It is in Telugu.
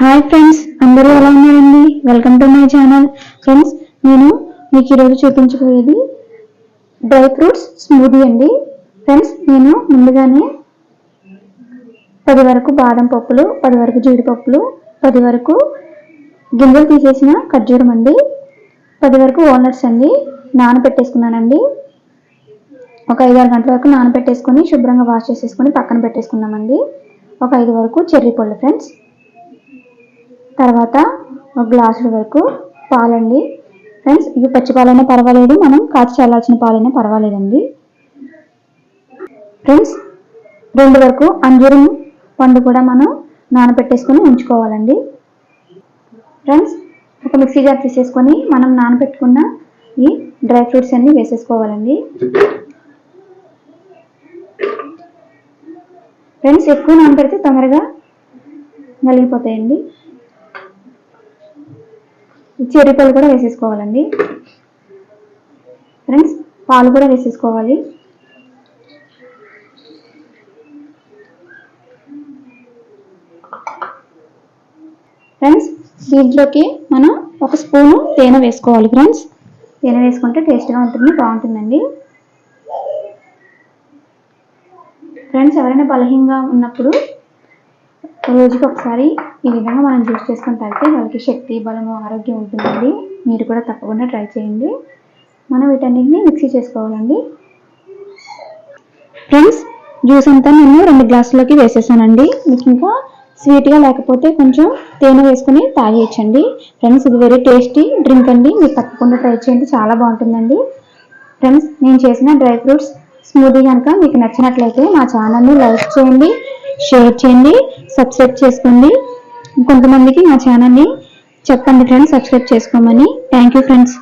హాయ్ ఫ్రెండ్స్ అందరూ ఎలా ఉన్నారండి? Welcome to my channel friends నేను మీకు ఈరోజు చూపించబోయేది డ్రై ఫ్రూట్స్ స్మూదీ అండి. ఫ్రెండ్స్ నేను ముందుగానే పది వరకు బాదం పప్పులు పది వరకు జీడిపప్పులు పది వరకు గింజలు తీసేసిన ఖర్జూరం అండి. పది వరకు వాల్నట్స్ అండి నానబెట్టేసుకున్నానండి. ఒక ఐదు ఆరు గంటల వరకు నానబెట్టేసుకొని శుభ్రంగా వాష్ చేసేసుకొని పక్కన పెట్టేసుకున్నామండి. ఒక ఐదు వరకు చెర్రీ పళ్ళు ఫ్రెండ్స్ తర్వాత ఒక గ్లాసుల వరకు పాలండి. ఫ్రెండ్స్ ఇవి పచ్చి పాలైనా పర్వాలేదు మనం కాచి చల్లాల్సిన పాలైనా పర్వాలేదండి. ఫ్రెండ్స్ రెండు వరకు అంజూరం పండు కూడా మనం నానబెట్టేసుకొని ఉంచుకోవాలండి. ఫ్రెండ్స్ ఒక మిక్సీ జార్ తీసేసుకొని మనం నానబెట్టుకున్న ఈ డ్రై ఫ్రూట్స్ అన్నీ వేసేసుకోవాలండి. ఫ్రెండ్స్ ఎక్కువ నానబెడితే తొందరగా నలిగిపోతాయండి. చెరికలు కూడా వేసేసుకోవాలండి. ఫ్రెండ్స్ పాలు కూడా వేసేసుకోవాలి. ఫ్రెండ్స్ దీంట్లోకి మనం ఒక స్పూను తేనె వేసుకోవాలి. ఫ్రెండ్స్ తేనె వేసుకుంటే టేస్ట్గా ఉంటుంది బాగుంటుందండి. ఫ్రెండ్స్ ఎవరైనా బలహీనంగా ఉన్నప్పుడు రోజుకి ఒకసారి ఈ విధంగా మనం జ్యూస్ చేసుకొని తాగితే వాళ్ళకి శక్తి బలము ఆరోగ్యం ఉంటుందండి. మీరు కూడా తప్పకుండా ట్రై చేయండి. మనం వీటన్నిటిని మిక్సీ చేసుకోవాలండి. ఫ్రెండ్స్ జ్యూస్ అంతా నేను రెండు గ్లాసులకి వేసేసానండి. మీకు ఇంకా స్వీట్గా లేకపోతే కొంచెం తేనె వేసుకుని తాగేయచ్చండి. ఫ్రెండ్స్ ఇది వెరీ టేస్టీ డ్రింక్ అండి. మీరు తప్పకుండా ట్రై చేయండి. చాలా బాగుంటుందండి. ఫ్రెండ్స్ నేను చేసిన డ్రై ఫ్రూట్స్ స్మూదీ కనుక మీకు నచ్చినట్లయితే మా ఛానల్ని లైక్ చేయండి షేర్ చేయండి సబ్స్క్రైబ్ చేసుకోండి. కొంతమందికి మా ఛానల్ని చెప్పండి ఫ్రెండ్స్ సబ్స్క్రైబ్ చేసుకోమని. Thank you friends.